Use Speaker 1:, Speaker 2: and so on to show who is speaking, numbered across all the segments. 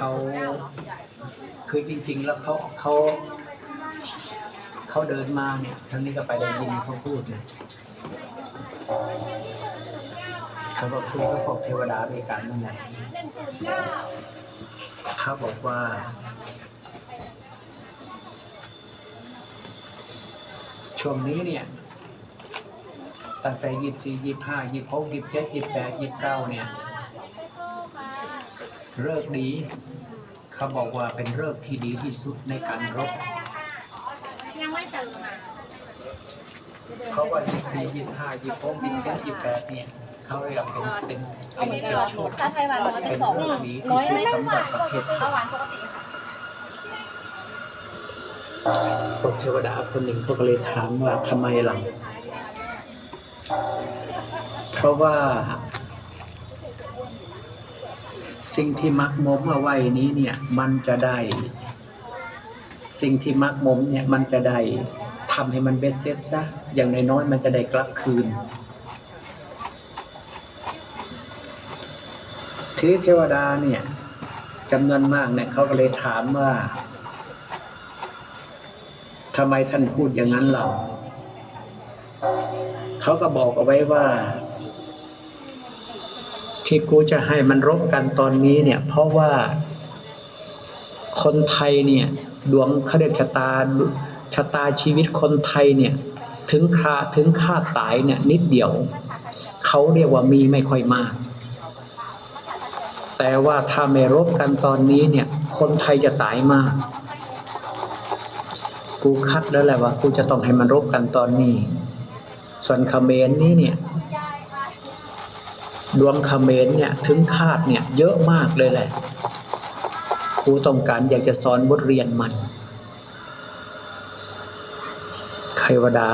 Speaker 1: เขาคือจริง ๆ แล้วเขาเขาเขาเดินมาเนี่ยทางนี้ก็ไปได้ยินเขาพูดเลยเขาก็คุยกับพวกเทวดาด้วยกันนั่นแหละเขาบอกว่าช่วงนี้เนี่ยตั้งแต่ยี่สี่ยี่ห้ายี่หกยี่เจ็ดยี่แปดยี่เก้าเนี่ยเลิกดี เขาบอกว่าเป็นเลิกษ์ที่ดีที่สุดในการรบ
Speaker 2: ยังไม่ตื่นอะ
Speaker 1: เพราะว่ายี่สี่ยี่ห้ายี่หกยี่เจ็ดยี่แปดเนี่ยเขาเรียกเป็นเป็นเป็นเป็นช่วง
Speaker 2: ถ้าไทยวันปกติ
Speaker 1: เป็น
Speaker 2: สอง
Speaker 1: เลิกษ์ดีที่สุดสำหรับประเทศไท
Speaker 2: เอา
Speaker 1: ย
Speaker 2: หวานปกติค่ะ
Speaker 1: พวกเทวดาคนหนึ่งเขาก็เลยถามว่าทำไมหลัง เพราะว่า สิ่งที่มักมมเอาไว้นี้เนี่ยมันจะได้ สิ่งที่มักมมเนี่ยมันจะได้ทำให้มันเบ็ดเสร็จซะอย่างน้อยๆมันจะได้กลับคืน ทีเทวดาเนี่ยจำนวนมากเนี่ยเขาก็เลยถามว่าทำไมท่านพูดอย่างนั้นเรา เขาก็บอกเอาไว้ว่า ที่กูจะให้มันรบกันตอนนี้เนี่ย เพราะว่าคนไทยเนี่ย ดวงเขาเรียกชะตาชะตาชีวิตคนไทยเนี่ย ถึงคาถึงคาตายเนี่ย นิดเดียว เขาเรียกว่ามีไม่ค่อยมาก แต่ว่าถ้าไม่รบกันตอนนี้เนี่ย คนไทยจะตายมาก กูคัดแล้วแหละว่า กูจะต้องให้มันรบกันตอนนี้ ส่วนเขมรนี่เนี่ย ดวงเขมรเนี่ยถึงคาดเนี่ยเยอะมากเลยแหละกูต้องการอยากจะสอนบทเรียนมันเทวดา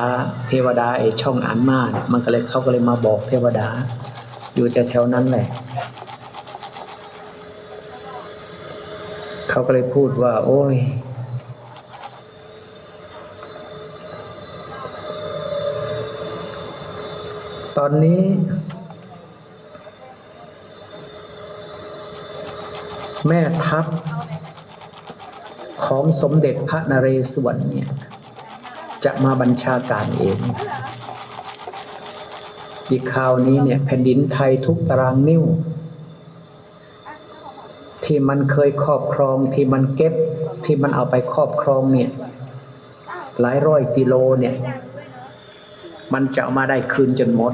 Speaker 1: เทวดาไอช่องอ่านมาเนี่ยมันก็เลยเขาก็เลยมาบอกเทวดา อยู่แต่แถวนั้นแหละเขาก็เลยพูดว่า โอ้ยตอนนี้ แม่ทัพของสมเด็จพระนเรศวรเนี่ยจะมาบัญชาการเอง อีกคราวนี้เนี่ยแผ่นดินไทยทุกตารางนิ้ว ที่มันเคยครอบครองที่มันเก็บที่มันเอาไปครอบครองเนี่ยหลายร้อยกิโลเนี่ย มันจะเอามาได้คืนจนหมด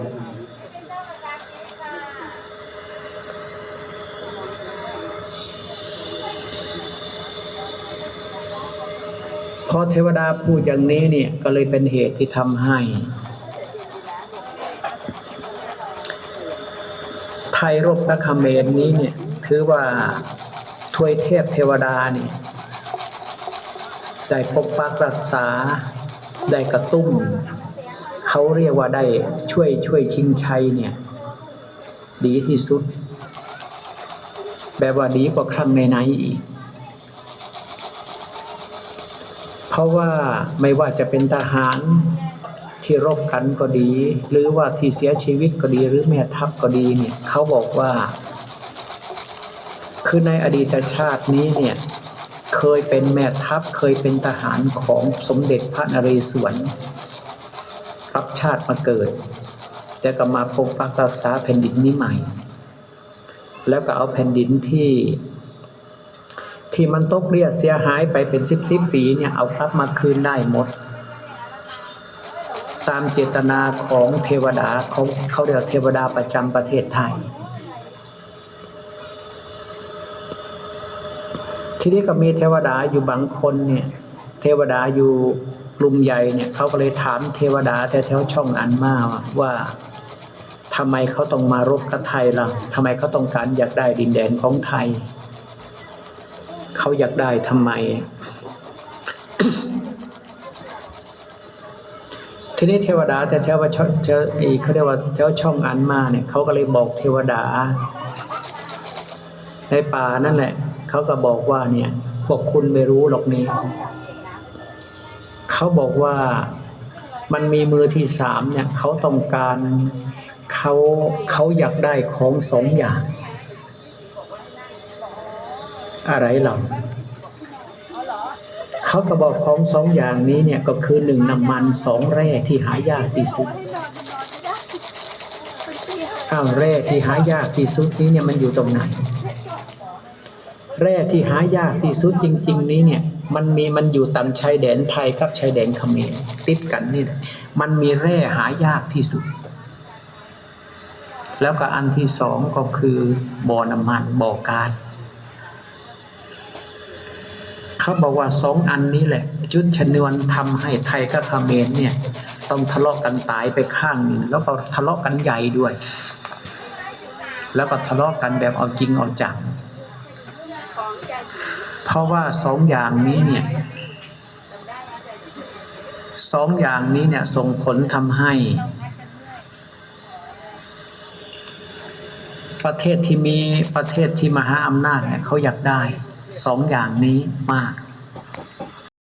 Speaker 1: พอเทวดาพูดอย่างนี้เนี่ยก็เลยเป็นเหตุที่ทำให้ ไทยรบพระคเมรนี้เนี่ยถือว่าทวยเทพเทวดาเนี่ยได้ปกปักรักษาได้กระตุ้มเขาเรียกว่าได้ช่วยช่วยชิงชัยเนี่ย ดีที่สุด แบบว่าดีกว่าครั้งในไหนอีก เพราะว่าไม่ว่าจะเป็นทหารที่รบกันก็ดี หรือว่าที่เสียชีวิตก็ดีหรือแม่ทัพก็ดีเนี่ยเขาบอกว่า คือในอดีตชาตินี้เนี่ยเคยเป็นแม่ทัพเคยเป็นทหารของสมเด็จพระนเรศวรรับชาติมาเกิด แต่ก็มาปกปักรักษาแผ่นดินนี้ใหม่ แล้วก็เอาแผ่นดินที่ ที่มันตกเรียเสียหายไปเป็นสิบสิบปีเนี่ยเอากลับมาคืนได้หมด ตามเจตนาของเทวดาเขาเขาเรียกเทวดาประจำประเทศไทย ทีนี้ก็มีเทวดาอยู่บางคนเนี่ยเทวดาอยู่กลุ่มใหญ่เนี่ยเขาก็เลยถามเทวดาแถวช่องอันมาว่าทำไมเขาต้องมารบกับไทยล่ะทำไมเขาต้องการอยากได้ดินแดนของไทย เขาอยากได้ทำไม ทีนี้เทวดา แต่แถวช่องแถวเขาเรียกว่าแถวช่องอันมาเนี่ยเขาก็เลยบอกเทวดา ในป่านั่นแหละเขาก็บอกว่าเนี่ยพวกคุณไม่รู้หรอกนี่เขาบอกว่ามันมีมือที่สามเนี่ยเขาต้องการเขาเขาอยากได้ของสองอย่าง อะไรเหล่าเขาก็บอกของสองอย่างนี้เนี่ยก็คือหนึ่งน้ำมันสองแร่ที่หายากที่สุดอ้าวแร่ที่หายากที่สุดนี้เนี่ยมันอยู่ตรงไหน แร่ที่หายากที่สุดจริง ๆ นี้เนี่ยมันมีมันอยู่ตามชายแดนไทยกับชายแดนเขมรติดกันนี่แหละมันมีแร่หายากที่สุด แล้วก็อันที่สองก็คือบ่อน้ำมันบ่อก๊าซ เขาบอกว่าสองอันนี้แหละจุดชนวนทำให้ไทยกับเขมรเนี่ย ต้องทะเลาะกันตายไปข้างหนึ่งแล้วก็ทะเลาะกันใหญ่ด้วย แล้วก็ทะเลาะกันแบบเอาจริงเอาจังเพราะว่าสองอย่างนี้เนี่ยสองอย่างนี้เนี่ยส่งผลทำให้ ประเทศที่มีประเทศที่มหาอำนาจเนี่ยเขาอยากได้ สองอย่างนี้มาก